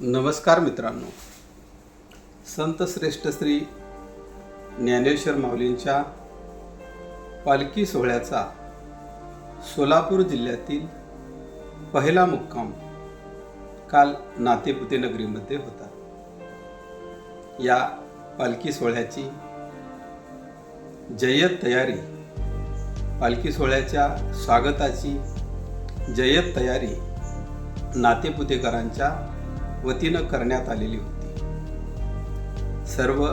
नमस्कार मित्रांनो. संत श्रेष्ठ श्री ज्ञानेश्वर माऊलींच्या पालखी सोहळ्याचा सोलापूर जिल्ह्यातील पहिला मुक्काम काल नातेपुते नगरीमध्ये होता. या पालखी सोहळ्याची जय्यत तयारी पालखी सोहळ्याच्या स्वागताची जय्यत तयारी नातेपुतेकरांच्या वतीनं करण्यात आलेली होती. सर्व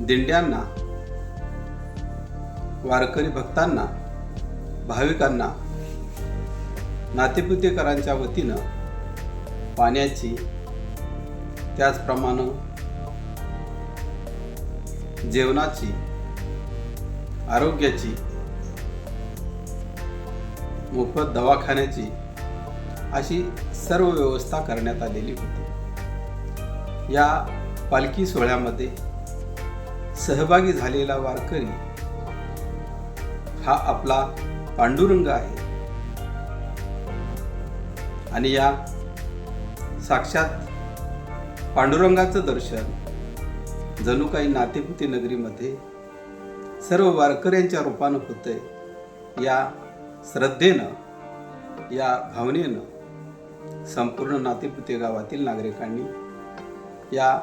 दिंड्यांना वारकरी भक्तांना भाविकांना नातेपुतेकरांच्या वतीनं पाण्याची त्याचप्रमाणे जेवणाची आरोग्याची मोफत दवाखान्याची अशी सर्व व्यवस्था करण्यात आलेली होती. या पालखी सोहळ्यामध्ये सहभागी झालेला वारकरी हा आपला पांडुरंग आहे. आणि या साक्षात पांडुरंगाचं दर्शन जणू काही नातेपुती नगरीमध्ये सर्व वारकऱ्यांच्या रूपानं होतंय या श्रद्धेनं या भावनेनं संपूर्ण नातेपुते गावातील नागरिकांनी या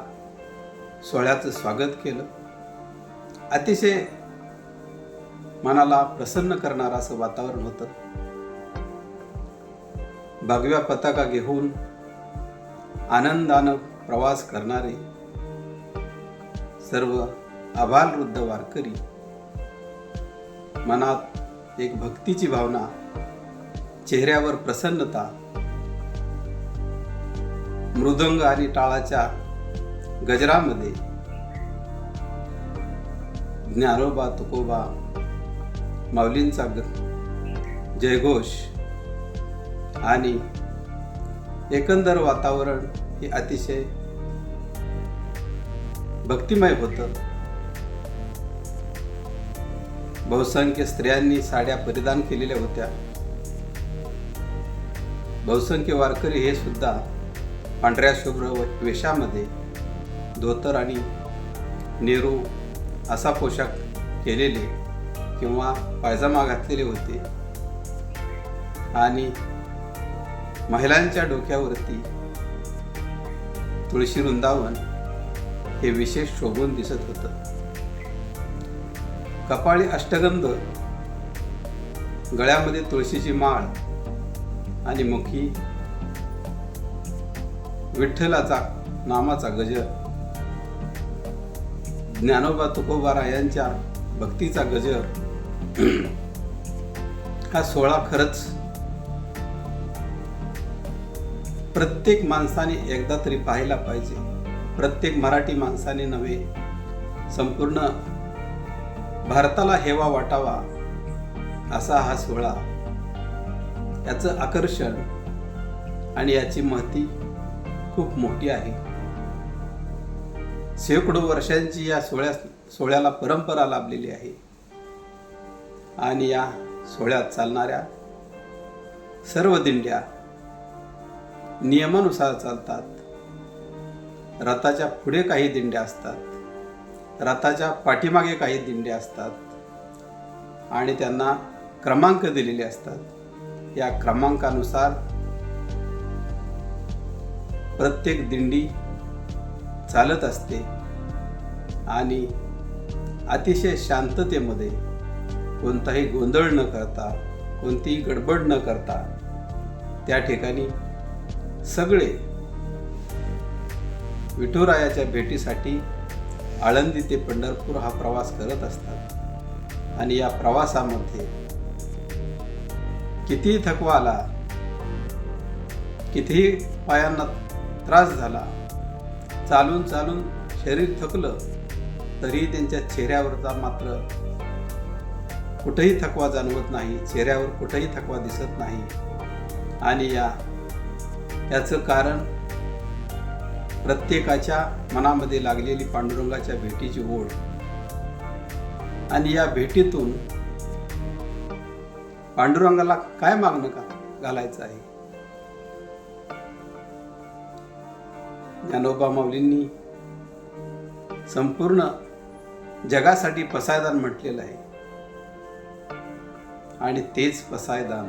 सोहळ्याचं स्वागत केलं. अतिशय मनाला प्रसन्न करणारं असं वातावरण होतं. भगव्या पताका घेऊन आनंदानं प्रवास करणारे सर्व आभालवृद्ध वारकरी मनात एक भक्तीची भावना चेहऱ्यावर प्रसन्नता मृदंग आणि टाळाच्या गजरामध्ये. ज्ञानोबा तुकोबा माऊलींचा जयघोष आणि एकंदर वातावरण हे अतिशय भक्तिमय होतं. बहुसंख्य स्त्रियांनी साड्या परिधान केलेल्या होत्या. बहुसंख्य वारकरी हे सुद्धा पांढऱ्या शुभ्र व- वेशामध्ये धोतर आणि नेहरू असा पोशाख केलेले किंवा पायजामा घातलेले होते. आणि महिलांच्या डोक्यावरती तुळशी वृंदावन हे विशेष शोभून दिसत होतं. कपाळी अष्टगंध गळ्यामध्ये तुळशीची माळ आणि मुखी विठ्ठलाचा नामाचा गजर. ज्ञानोबा तुकोबारा यांच्या भक्तीचा गजर. हा सोहळा खरंच प्रत्येक माणसाने एकदा तरी पाहायला पाहिजे. प्रत्येक मराठी माणसाने नव्हे संपूर्ण भारताला हेवा वाटावा असा हा सोहळा. याचं आकर्षण आणि याची महती खूप मोठी आहे. शेकडो वर्षांची या सोहळ्या सोहळ्याला परंपरा लाभलेली आहे. आणि या सोहळ्यात चालणाऱ्या सर्व दिंड्या नियमानुसार चालतात. रथाच्या पुढे काही दिंड्या असतात. रथाच्या पाठीमागे काही दिंड्या असतात. आणि त्यांना क्रमांक दिलेले असतात. या क्रमांकानुसार प्रत्येक दिंडी चालत असते आणि अतिशय शांततेमध्ये कोणताही गोंधळ न करता कोणतीही गडबड न करता त्या ठिकाणी सगळे विठुरायाच्या भेटीसाठी आळंदी ते पंढरपूर हा प्रवास करत असतात. आणि या प्रवासामध्ये कितीही थकवा आला कितीही पायांना त्रास झाला. चालून चालून शरीर थकलं तरी त्यांच्या चेहऱ्यावरचा मात्र कुठेही थकवा जाणवत नाही चेहऱ्यावर कुठेही थकवा दिसत नाही. आणि या याचं कारण प्रत्येकाच्या मनामध्ये लागलेली पांडुरंगाच्या भेटीची ओढ. आणि या भेटीतून पांडुरंगाला काय मागणं का घालायचं आहे? ज्ञानोबा माऊलींनी संपूर्ण जगासाठी पसायदान म्हटलेलं आहे. आणि तेच पसायदान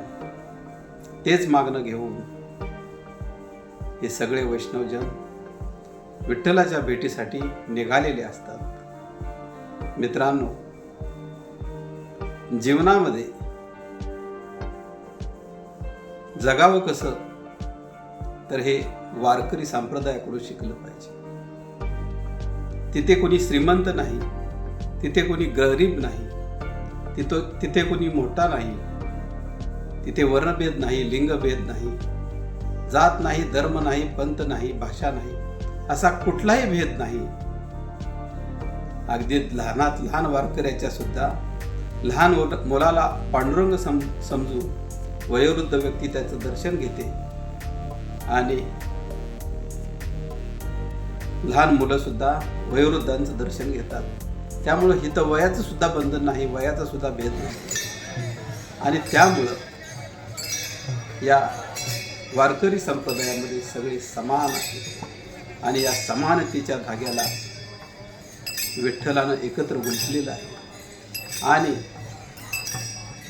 तेच मागणं घेऊन हे सगळे वैष्णवजन विठ्ठलाच्या भेटीसाठी निघालेले असतात. मित्रांनो जीवनामध्ये जगावं कसं तर हे वारकरी संप्रदायाकडून शिकलं पाहिजे. तिथे कोणी श्रीमंत नाही तिथे कोणी गरीब नाही तिथं तिथे कोणी मोठा नाही तिथे वर्णभेद नाही लिंगभेद नाही जात नाही धर्म नाही पंत नाही भाषा नाही असा कुठलाही भेद नाही. अगदी लहानात लहान वारकऱ्याच्या सुद्धा लहान मुलाला पांडुरंग सम समजू वयोवृद्ध व्यक्ती त्याचं दर्शन घेते. आणि लहान मुलं सुद्धा वयोवृद्धांचं दर्शन घेतात. त्यामुळं हिथं वयाचं सुद्धा बंधन नाही वयाचा सुद्धा भेद नाही. आणि त्यामुळं या वारकरी संप्रदायामध्ये सगळे समान आहेत. आणि या समानतेच्या धाग्याला विठ्ठलानं एकत्र गुंतलेलं आहे. आणि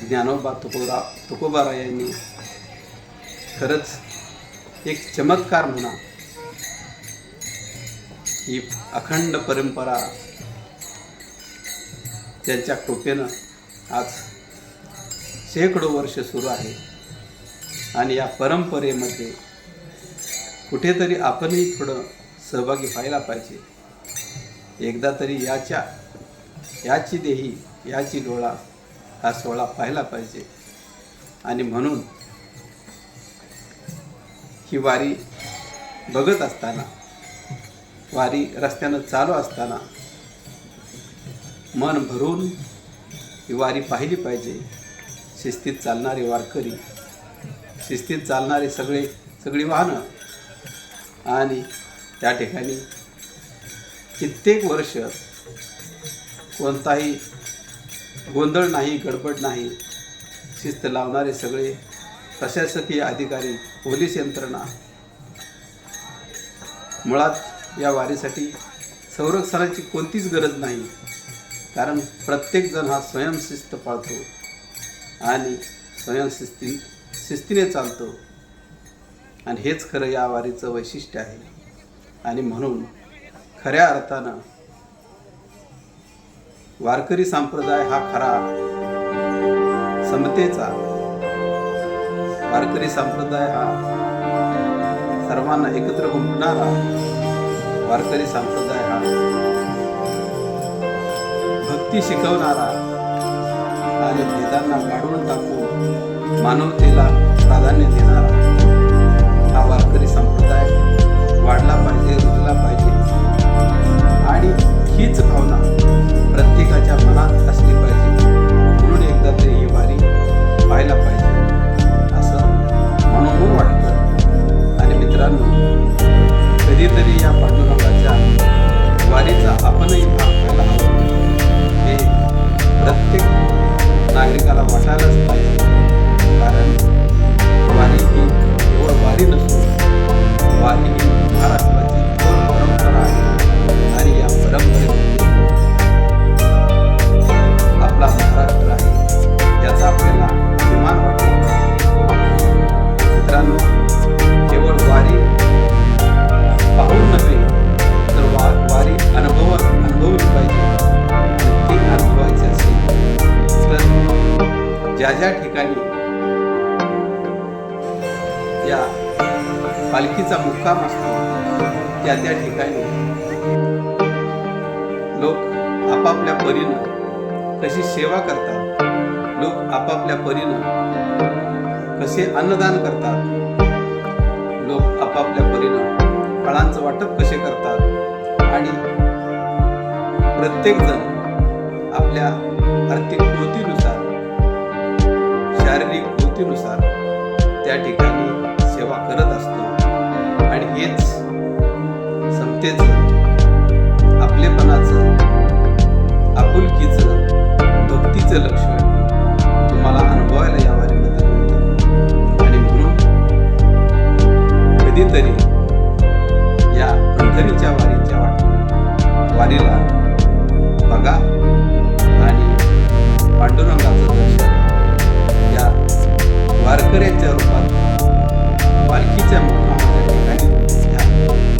ज्ञानोबा तुकोबा तुकोबारा यांनी खरंच एक चमत्कार म्हणा ही अखंड परंपरा त्यांच्या कृपेनं आज शेकडो वर्ष सुरू आहे. आणि या परंपरेमध्ये कुठेतरी आपणही थोडं सहभागी व्हायला पाहिजे. एकदा तरी याच्या याची देही याची डोळा हा सोहळा पाहायला पाहिजे. आणि म्हणून ही वारी बघत असताना वारी रस्त्यानं चालू असताना मन भरून ही वारी पाहिली पाहिजे. शिस्तीत चालणारे वारकरी शिस्तीत चालणारे सगळे सगळी वाहनं आणि त्या ठिकाणी कित्येक वर्ष कोणताही गोंधळ नाही गडबड नाही शिस्त लावणारे सगळे प्रशासकीय अधिकारी पोलीस यंत्रणा. मुळात या वारीसाठी संरक्षणाची कोणतीच गरज नाही. कारण प्रत्येकजण हा स्वयंशिस्त पाळतो आणि स्वयंशिस्ती शिस्तीने चालतो. आणि हेच खरं या वारीचं वैशिष्ट्य आहे. आणि म्हणून खऱ्या अर्थानं वारकरी संप्रदाय हा खरा समतेचा वारकरी संप्रदाय हा. सर्वांना एकत्र गुंपणारा वारकरी संप्रदाय हा. भक्ती शिकवणारा आणि भेदांना गाडून टाकून मानवतेला प्राधान्य देणारा हा. वारकरी संप्रदाय वाढला पाहिजे रुजला पाहिजे. आणि हीच भावना प्रत्येकाच्या मनात असली मुक्काम असतो त्या त्या ठिकाणी लोक आपापल्या परीनं कशी सेवा करतात? लोक आपापल्या परीनं कसे अन्नदान करतात? लोक आपापल्या परीनं फळांचं वाटप कसे करतात? आणि प्रत्येकजण आपल्या आर्थिक कृतीनुसार शारीरिक कृतीनुसार त्या ठिकाणी आणि हेच समतेच आपलेपणाचं आपुलकीचं भक्तीचं लक्ष तुम्हाला अनुभवायला यावायला मदत मिळते आणि म्हणून कधीतरी या पंढरीच्या वारीच्या वाट वारीला बघा आणि पांडुरंगाचं दर्शन या वारकऱ्याच्या रूपात पालखीच्या मुखात Thank you.